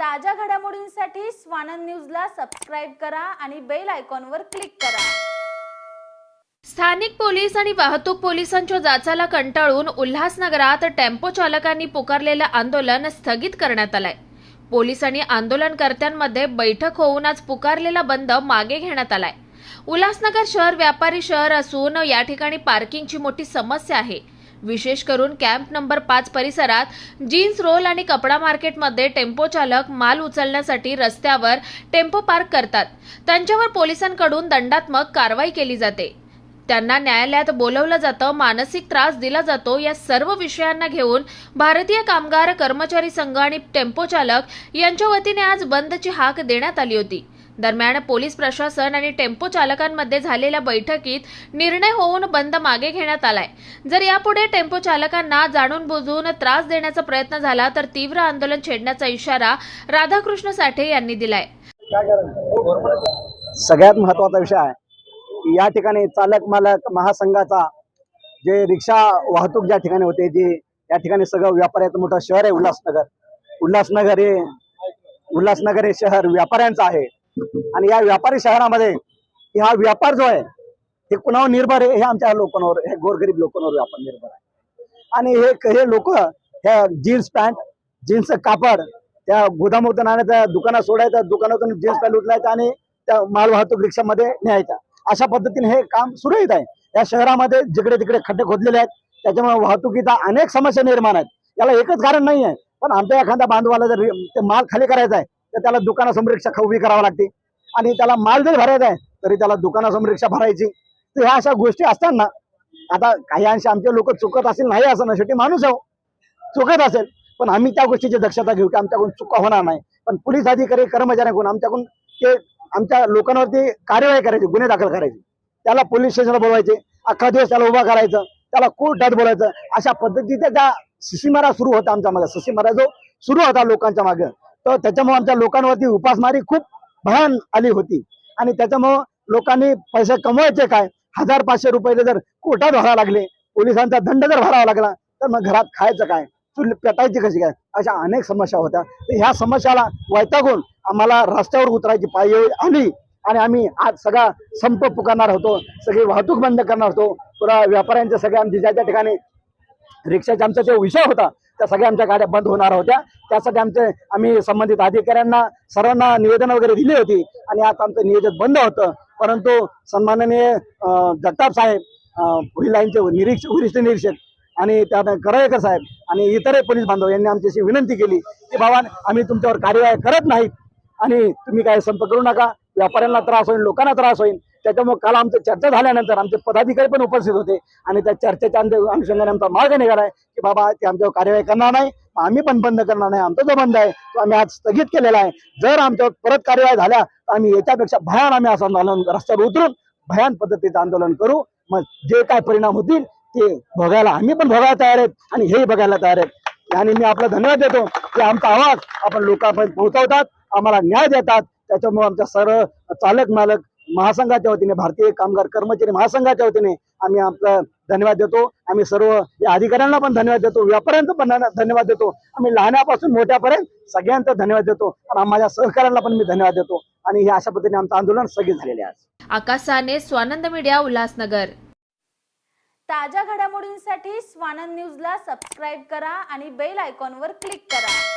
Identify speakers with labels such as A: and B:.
A: ताज्या घडामोडींसाठी स्वानंद न्यूजला सबस्क्राईब करा आणि बेल आयकॉनवर क्लिक करा.
B: स्थानिक पोलीस आणि वाहतूक पोलिसांच्या जाचाला कंटाळून उल्हासनगरात टेम्पो चालकांनी पुकारलेलं आंदोलन स्थगित करण्यात आलंय. पोलीस आणि आंदोलनकर्त्यांमध्ये बैठक होऊन आज पुकारलेला बंद मागे घेण्यात आलाय. उल्हासनगर शहर व्यापारी शहर असून या ठिकाणी पार्किंगची मोठी समस्या आहे. विशेष करून कॅम्प नंबर पाच परिसरात जीन्स रोल आणि कपडा मार्केटमध्ये टेम्पो चालक माल उचलण्यासाठी रस्त्यावर टेम्पो पार्क करतात. त्यांच्यावर पोलिसांकडून दंडात्मक कारवाई केली जाते. त्यांना न्यायालयात बोलवलं जातं मानसिक त्रास दिला जातो या सर्व विषयांना घेऊन भारतीय कामगार कर्मचारी संघ आणि टेम्पो चालक यांच्या वतीने आज बंदची हाक देण्यात आली होती. दरम्यान पोलीस प्रशासन आणि टेम्पो चालकांमध्ये झालेल्या बैठकीत निर्णय होऊन बंद मागे घेण्यात आलाय. जर यापुढे टेम्पो चालकांना जाणून बुजून त्रास देण्याचा प्रयत्न झाला तर तीव्र आंदोलन छेडण्याचा इशारा राधाकृष्ण साठे यांनी दिलाय.
C: सगळ्यात महत्त्वाचा विषय आहे. की या ठिकाणी चालक मालक महासंघाचा जे रिक्षा वाहतूक ज्या ठिकाणी होते जे या ठिकाणी सगळं व्यापाऱ्याचं मोठं शहर आहे उल्हासनगर. उल्हासनगर हे उल्हासनगर हे शहर व्यापाऱ्यांचं आहे. आणि या व्यापारी शहरामध्ये हा व्यापार जो आहे हे कुणावर निर्भर आहे? हे आमच्या लोकांवर हे गोरगरीब लोकांवर व्यापार निर्भर आहे. आणि हे हे लोक ह्या जीन्स पॅन्ट जीन्सचं कापड त्या गोदामातून आणायचं दुकानात सोडायचं दुकानातून जीन्स पॅन्ट उचलायचं आणि त्या माल वाहतूक रिक्षामध्ये न्यायचा. अशा पद्धतीने हे काम सुरू येत आहे. या शहरामध्ये जिकडे तिकडे खड्डे खोदलेले आहेत त्याच्यामुळे वाहतुकीचा अनेक समस्या निर्माण आहेत. याला एकच कारण नाही आहे पण आमच्या एखाद्या बांधवाला जर ते माल खाली करायचा आहे तर त्याला दुकानासमोर रिक्षा उभी करावी लागते. आणि त्याला माल जरी भरायचा आहे तरी त्याला दुकानासमोर रिक्षा भरायची. तर ह्या अशा गोष्टी असतात ना आता काही अंशी आमचे लोक चुकत असेल नाही असं ना शेवटी माणूस आहो चुकत असेल पण आम्ही त्या गोष्टीची दक्षता घेऊ की आमच्याकडून चुका होणार नाही. पण पोलीस अधिकारी कर्मचाऱ्यांकडून आमच्याकडून ते आमच्या लोकांवरती कार्यवाही करायची गुन्हे दाखल करायचे. त्याला पोलीस स्टेशनला बोलवायचे अख्खा दिवस त्याला उभा करायचं त्याला कोर्टात बोलायचं. अशा पद्धतीचा त्या सिसीमारा सुरू होता आमच्या मागे. सिसीमारा जो सुरू होता लोकांच्या मागे तर त्याच्यामुळे आमच्या लोकांवरती उपासमारी खूप भयान आली होती. आणि त्याच्यामुळं लोकांनी पैसे कमवायचे काय? हजार पाचशे रुपये जर कोटा भरावं लागले पोलिसांचा दंड जर भरावा लागला तर मग घरात खायचं काय? चूल पेटायची कशी काय? अशा अनेक समस्या होत्या. तर ह्या समस्याला वैतागून आम्हाला रस्त्यावर उतरायची पायी आली आणि आम्ही आज सगळा संप पुकारणार होतो सगळी वाहतूक बंद करणार होतो. पुरा व्यापाऱ्यांच्या सगळ्या आमच्या ज्या ठिकाणी रिक्षाचा आमचा जो विषय होता त्या सगळ्या आमच्या गाड्या बंद होणार होत्या. त्यासाठी आमचे आम्ही संबंधित अधिकाऱ्यांना सर्वांना निवेदन वगैरे दिली होती. आणि आता आमचं नियोजन बंद होतं. परंतु सन्माननीय जगताप साहेब अं, लाईनचे निरीक्षक वरिष्ठ निरीक्षक आणि त्यात करळेकर साहेब आणि इतरही पोलीस बांधव यांनी आमच्याशी विनंती केली की बाबा आम्ही तुमच्यावर कार्यवाही करत नाहीत आणि तुम्ही काय संप करू नका. व्यापाऱ्यांना त्रास होईल लोकांना त्रास होईल. त्याच्यामुळे काल आमचं चर्चा झाल्यानंतर आमचे पदाधिकारी पण उपस्थित होते आणि त्या चर्चेच्या अनुषंगाने आमचा मार्ग निघालाय की बाबा ते आमच्यावर कार्यवाही करणार नाही आम्ही पण बंद करणार नाही आमचा जो बंद आहे तो आम्ही आज स्थगित केलेला आहे. जर आमच्यावर परत कार्यवाही झाल्या तर आम्ही याच्यापेक्षा भयान आम्ही असं आंदोलन रस्त्यावर उतरून भयान पद्धतीचं आंदोलन करू. मग जे काय परिणाम होतील ते बघायला आम्ही पण बघायला तयार आहेत आणि हेही बघायला तयार आहेत. आणि मी आपला धन्यवाद देतो की आमचा आवाज आपण लोकांपर्यंत पोहोचवतात आम्हाला न्याय देतात. त्याच्यामुळे आमच्या सर्व चालक मालक महासंघाच्या वतीने भारतीय कामगार कर्मचारी महासंघाच्या वतीने आम्ही आपलं धन्यवाद देतो. आम्ही सर्व या अधिकाऱ्यांना पण धन्यवाद देतो. व्यापाऱ्यांना पण धन्य- धन्यवाद देतो. आम्ही लहानापासून मोठ्यापर्यंत सगळ्यांचा धन्यवाद देतो. आणि माझ्या सहकाऱ्यांना पण मी धन्यवाद देतो. आणि हे अशा पद्धतीने आमचं आंदोलन स्थगित झालेले आहे
B: आकाश साने स्वानंद मीडिया उल्हासनगर.
A: ताज्या घडामोडींसाठी स्वानंद न्यूजला सबस्क्राईब करा आणि बेल आयकॉनवर क्लिक करा.